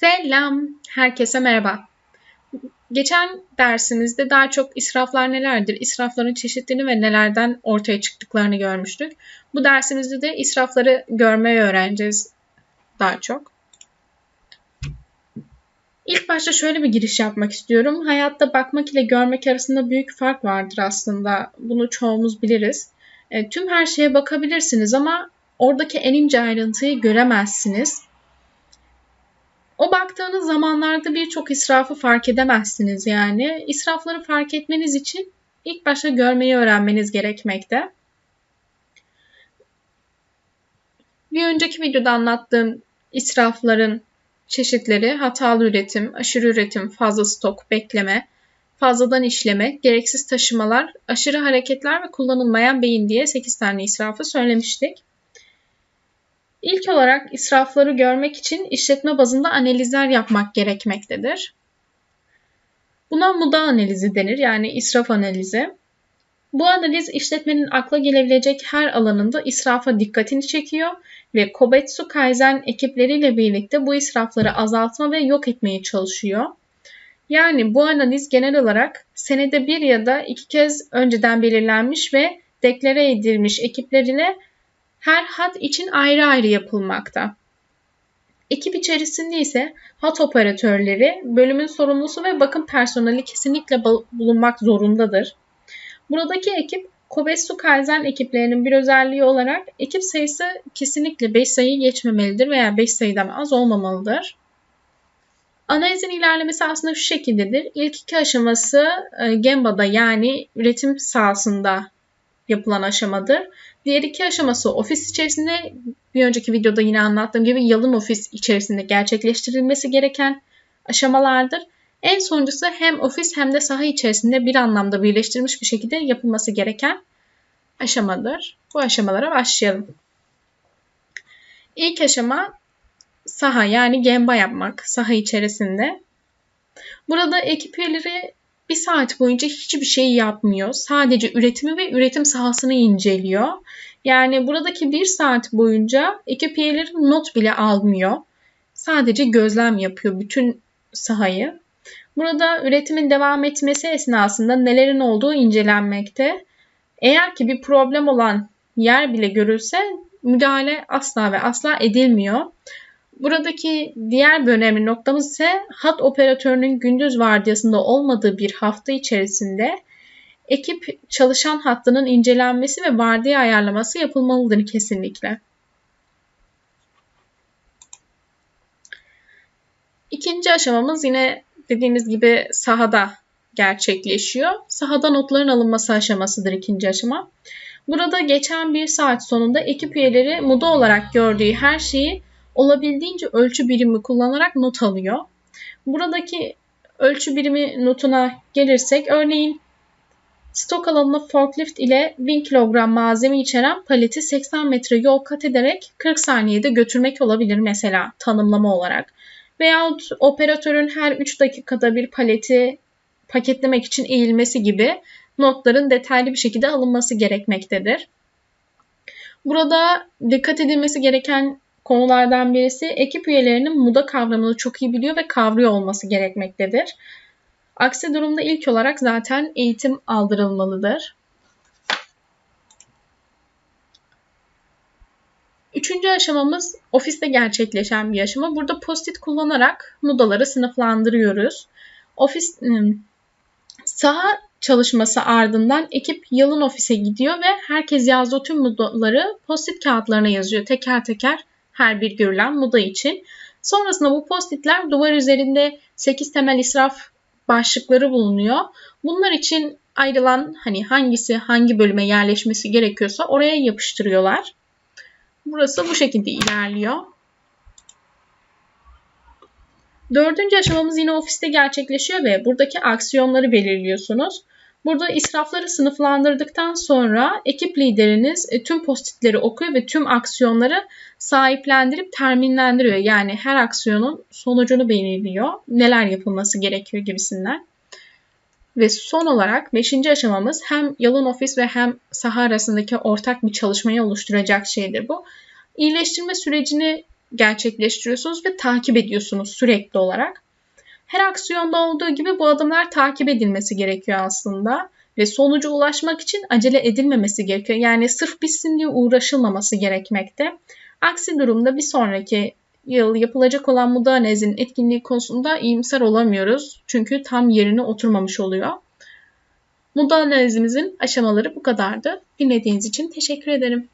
Selam, herkese merhaba. Geçen dersimizde daha çok israflar nelerdir, israfların çeşitlerini ve nelerden ortaya çıktıklarını görmüştük. Bu dersimizde de israfları görmeyi öğreneceğiz daha çok. İlk başta şöyle bir giriş yapmak istiyorum. Hayatta bakmak ile görmek arasında büyük fark vardır aslında. Bunu çoğumuz biliriz. E, tüm her şeye bakabilirsiniz ama oradaki en ince ayrıntıyı göremezsiniz. O baktığınız zamanlarda birçok israfı fark edemezsiniz yani. İsrafları fark etmeniz için ilk başta görmeyi öğrenmeniz gerekmekte. Bir önceki videoda anlattığım israfların çeşitleri hatalı üretim, aşırı üretim, fazla stok, bekleme, fazladan işleme, gereksiz taşımalar, aşırı hareketler ve kullanılmayan beyin diye 8 tane israfı söylemiştik. İlk olarak israfları görmek için işletme bazında analizler yapmak gerekmektedir. Buna muda analizi denir yani israf analizi. Bu analiz işletmenin akla gelebilecek her alanında israfa dikkatini çekiyor ve Kobetsu Kaizen ekipleriyle birlikte bu israfları azaltma ve yok etmeye çalışıyor. Yani bu analiz genel olarak senede bir ya da iki kez önceden belirlenmiş ve deklare edilmiş ekiplerine her hat için ayrı ayrı yapılmakta. Ekip içerisinde ise hat operatörleri, bölümün sorumlusu ve bakım personeli kesinlikle bulunmak zorundadır. Buradaki ekip Kobesu Kaizen ekiplerinin bir özelliği olarak ekip sayısı kesinlikle 5 sayıyı geçmemelidir veya 5 sayıdan az olmamalıdır. Analizin ilerlemesi aslında şu şekildedir. İlk iki aşaması e, Gemba'da yani üretim sahasında yapılan aşamadır. Diğer iki aşaması ofis içerisinde bir önceki videoda yine anlattığım gibi yalın ofis içerisinde gerçekleştirilmesi gereken aşamalardır. En sonuncusu hem ofis hem de saha içerisinde bir anlamda birleştirilmiş bir şekilde yapılması gereken aşamadır. Bu aşamalara başlayalım. İlk aşama saha yani gemba yapmak saha içerisinde. Burada ekip üyeleri bir saat boyunca hiçbir şey yapmıyor. Sadece üretimi ve üretim sahasını inceliyor. Yani buradaki bir saat boyunca ekip üyeleri not bile almıyor. Sadece gözlem yapıyor bütün sahayı. Burada üretimin devam etmesi esnasında nelerin olduğu incelenmekte. Eğer ki bir problem olan yer bile görülse müdahale asla ve asla edilmiyor. Buradaki diğer bir önemli noktamız ise hat operatörünün gündüz vardiyasında olmadığı bir hafta içerisinde ekip çalışan hattının incelenmesi ve vardiya ayarlaması yapılmalıdır kesinlikle. İkinci aşamamız yine dediğimiz gibi sahada gerçekleşiyor. Sahada notların alınması aşamasıdır ikinci aşama. Burada geçen bir saat sonunda ekip üyeleri MUDA olarak gördüğü her şeyi olabildiğince ölçü birimi kullanarak not alıyor. Buradaki ölçü birimi notuna gelirsek örneğin stok alanına forklift ile 1000 kilogram malzeme içeren paleti 80 metre yol kat ederek 40 saniyede götürmek olabilir mesela tanımlama olarak. Veyahut operatörün her 3 dakikada bir paleti paketlemek için eğilmesi gibi notların detaylı bir şekilde alınması gerekmektedir. Burada dikkat edilmesi gereken konulardan birisi ekip üyelerinin muda kavramını çok iyi biliyor ve kavruyor olması gerekmektedir. Aksi durumda ilk olarak zaten eğitim aldırılmalıdır. Üçüncü aşamamız ofiste gerçekleşen bir aşama. Burada post-it kullanarak mudaları sınıflandırıyoruz. Ofis saha çalışması ardından ekip yalın ofise gidiyor ve herkes yazdığı tüm mudaları post-it kağıtlarına yazıyor teker teker her bir görülen moda için. Sonrasında bu postitler duvar üzerinde 8 temel israf başlıkları bulunuyor. Bunlar için ayrılan hani hangisi hangi bölüme yerleşmesi gerekiyorsa oraya yapıştırıyorlar. Burası bu şekilde ilerliyor. Dördüncü aşamamız yine ofiste gerçekleşiyor ve buradaki aksiyonları belirliyorsunuz. Burada israfları sınıflandırdıktan sonra ekip lideriniz e, tüm postitleri okuyor ve tüm aksiyonları sahiplendirip terminlendiriyor. Yani her aksiyonun sonucunu belirliyor. Neler yapılması gerekiyor gibisinden. Ve son olarak 5. aşamamız hem yalın ofis ve hem saha arasındaki ortak bir çalışmayı oluşturacak şeydir bu. İyileştirme sürecini gerçekleştiriyorsunuz ve takip ediyorsunuz sürekli olarak. Her aksiyonda olduğu gibi bu adımlar takip edilmesi gerekiyor aslında ve sonuca ulaşmak için acele edilmemesi gerekiyor. Yani sırf bitsin diye uğraşılmaması gerekmekte. Aksi durumda bir sonraki yıl yapılacak olan muda analizinin etkinliği konusunda iyimser olamıyoruz. Çünkü tam yerine oturmamış oluyor. Muda analizimizin aşamaları bu kadardı. Dinlediğiniz için teşekkür ederim.